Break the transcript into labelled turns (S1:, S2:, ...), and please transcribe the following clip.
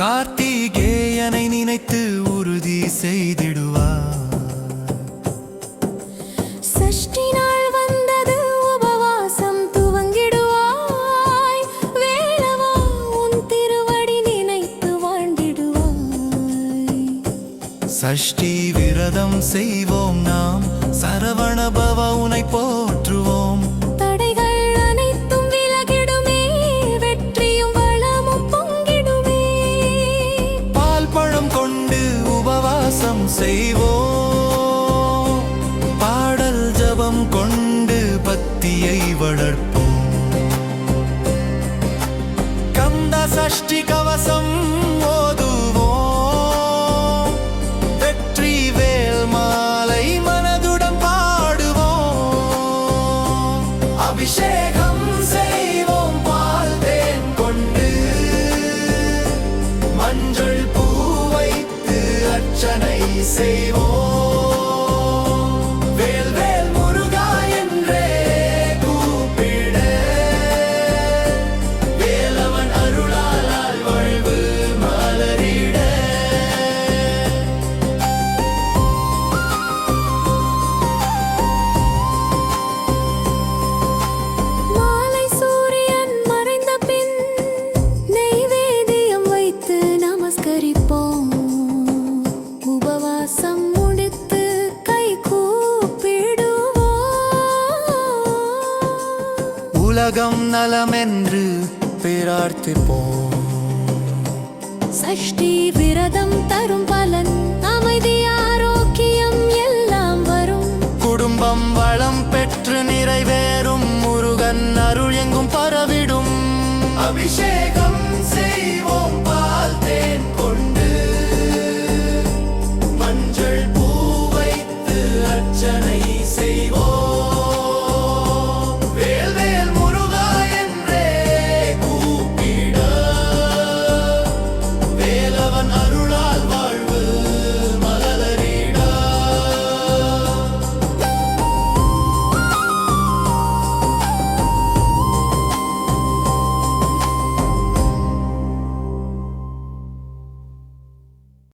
S1: கார்த்திகேயனை நினைத்து உறுதி செய்திடுவார்
S2: சஷ்டி
S1: விரதம் செய்வோம் நாம். சரவண பவ உனை போற்றுவோம்.
S2: தடைகள் அனைத்தும் விலகிடுமே. வெற்றியும் வளமும் பொங்கிடுமே.
S1: பால் பழம் கொண்டு உபவாசம் செய்வோம். பாடல் ஜபம் கொண்டு பக்தியை வளர்ப்போம். கந்த சஷ்டி அபிஷேகம் செய்வோம் பால் தேன் கொண்டு. மஞ்சள் பூ வைத்து அர்ச்சனை செய்வோம். உலகம் நலமென்று பிரார்த்திப்போம்.
S2: சஷ்டி விரதம் தரும் பலன் அமைதி ஆரோக்கியம் எல்லாம் வரும்.
S1: குடும்பம் வளம் பெற்று நிறைவேறும் முருகன் அருள் எங்கும் பரவிடும். அபிஷேகம் செய்வோம் பால் தேன் கொண்டு. மஞ்சள் பூ வைத்து அர்ச்சனை செய்வோம்.